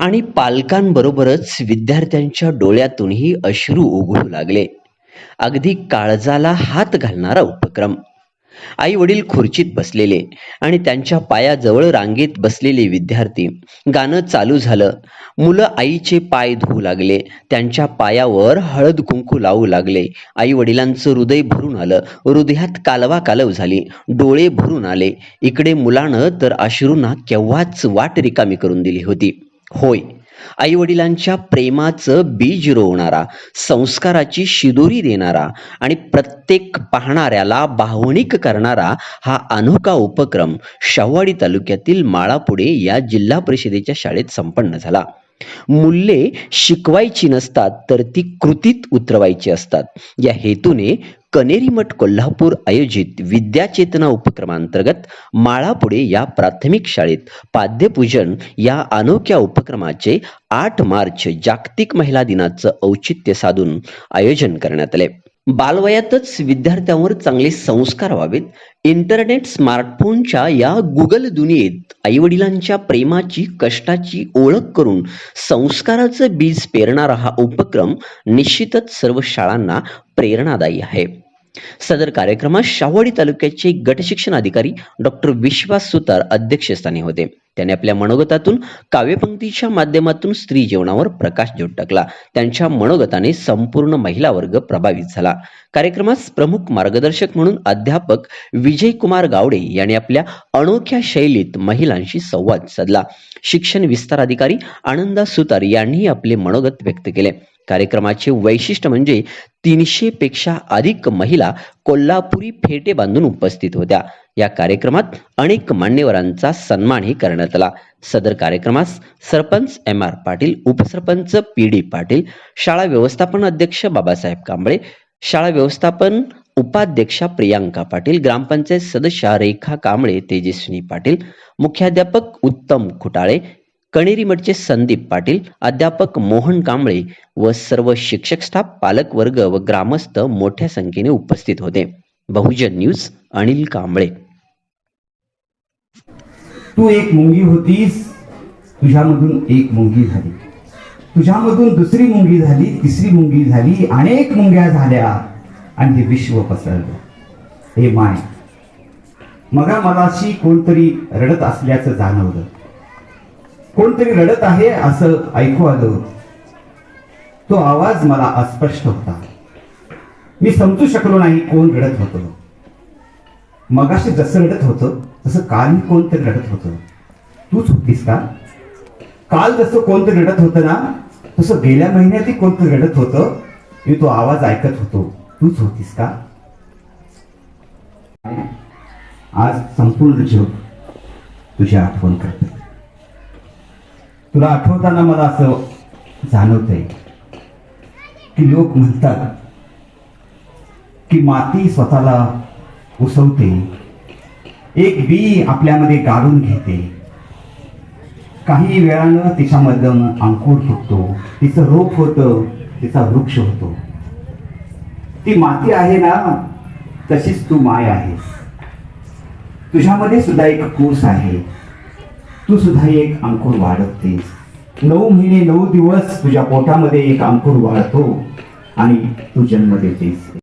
आणि पालकांबरोबरच विद्यार्थ्यांच्या डोळ्यातूनही अश्रू उघडू लागले. अगदी काळजाला हात घालणारा उपक्रम. आई वडील खुर्चीत बसलेले आणि त्यांच्या पायाजवळ रांगेत बसलेले विद्यार्थी. गाणं चालू झालं. मुलं आईचे पाय धुवू लागले. त्यांच्या पायावर हळद कुंकू लावू लागले. आई वडिलांचं हृदय भरून आलं. हृदयात कालवा कालव झाली. डोळे भरून आले. इकडे मुलानं तर अश्रूंना केव्हाच वाट रिकामी करून दिली होती. होय. आई वडिलांच्या प्रेमाचं बीज रोवणारा संस्काराची शिदोरी देणारा आणि प्रत्येक पाहणाऱ्याला भावनिक करणारा हा अनोखा उपक्रम शाहवाडी तालुक्यातील माळापुढे या जिल्हा परिषदेच्या शाळेत संपन्न झाला. मूल्ये शिकवायची नसतात तर ती कृतीत उतरवायची असतात. या हेतूने कनेरी मठ कोल्हापूर आयोजित विद्याचेतना उपक्रमांतर्गत माळापुढे या प्राथमिक शाळेत पाद्यपूजन या अनोख्या उपक्रमाचे आठ मार्च जागतिक महिला दिनाचं औचित्य साधून आयोजन करण्यात आले. बालवयातच विद्यार्थ्यांवर चांगले संस्कार व्हावेत. इंटरनेट स्मार्टफोनच्या या गुगल दुनियेत आईवडिलांच्या प्रेमाची कष्टाची ओळख करून संस्काराचं बीज पेरणारा हा उपक्रम निश्चितच सर्व शाळांना प्रेरणादायी आहे. सदर कार्यक्रमात शाहवाडी तालुक्याचे गटशिक्षण अधिकारी डॉक्टर विश्वास सुतार अध्यक्षस्थानी होते. त्यांनी आपल्या मनोगतातून काव्यपंक्तीच्या माध्यमातून स्त्री जीवनावर प्रकाश जोड टाकला. त्यांच्या मनोगताने संपूर्ण महिला वर्ग प्रभावित झाला. कार्यक्रमात प्रमुख मार्गदर्शक म्हणून अध्यापक विजय कुमार गावडे यांनी आपल्या अनोख्या शैलीत महिलांशी संवाद साधला. शिक्षण विस्तार अधिकारी आनंदा सुतार यांनी आपले मनोगत व्यक्त केले. कार्यक्रमाचे वैशिष्ट्य म्हणजे तीनशे पेक्षा अधिक महिला कोल्हापुरी फेटे बांधून उपस्थित होत्या. या कार्यक्रमात अनेक मान्यवरांचा सन्मानही करण्यात आला. सदर कार्यक्रमास सरपंच एम आर पाटील उपसरपंच पी डी पाटील शाळा व्यवस्थापन अध्यक्ष बाबासाहेब कांबळे शाळा व्यवस्थापन उपाध्यक्षा प्रियांका पाटील ग्रामपंचायत सदस्या रेखा कांबळे तेजस्विनी पाटील मुख्याध्यापक उत्तम खुटाळे कणेरी मठचे संदीप पाटील अध्यापक मोहन कांबळे व सर्व शिक्षक स्टाफ पालक वर्ग व ग्रामस्थ मोठ्या संख्येने उपस्थित होते. बहुजन न्यूज अनिल कांबळे. तू एक मुंगी होतीस तुझ्यामधून एक मुंगी झाली. तुझ्यामधून दुसरी मुंगी झाली तिसरी मुंगी झाली अनेक मुंग्या झाल्या आणि हे विश्व पसरलं. Hey my. मगा मलाशी कोणतरी रडत असल्याचं जाणवलं. कोणतरी रडत आहे असं ऐकू आलं. तो आवाज मला अस्पष्ट होता. मी समजू शकलो नाही कोण रडत होतं. मगाशी जसं रडत होतं तसं कालही कोणतरी रडत होतं. तूच होतीस का? काल जसं कोणतरी रडत होतं ना तसं गेल्या महिन्यातही कोणतरी रडत होतं. मी तो आवाज ऐकत होतो. तूच होतीस का? आज संपूर्ण जग तुझी आठवण करते तुला आठवताना मला असं जाणवतंय की लोक म्हणतात की माती स्वतःला उसवते एक बी आपल्यामध्ये गाळून घेते. काही वेळानं तिच्यामधलं अंकुर फुटतो तिचं रोप होतं तिचा वृक्ष होतो. ती माती आहे ना तशीच तू माय आहेस. तुझ्यामध्ये सुद्धा एक कोर्स आहे. तू सुद्धा एक अंकुर वाढवतेस नऊ महिने नऊ दिवस तुझ्या पोटामध्ये एक अंकुर वाढतो आणि तू जन्म देतेस.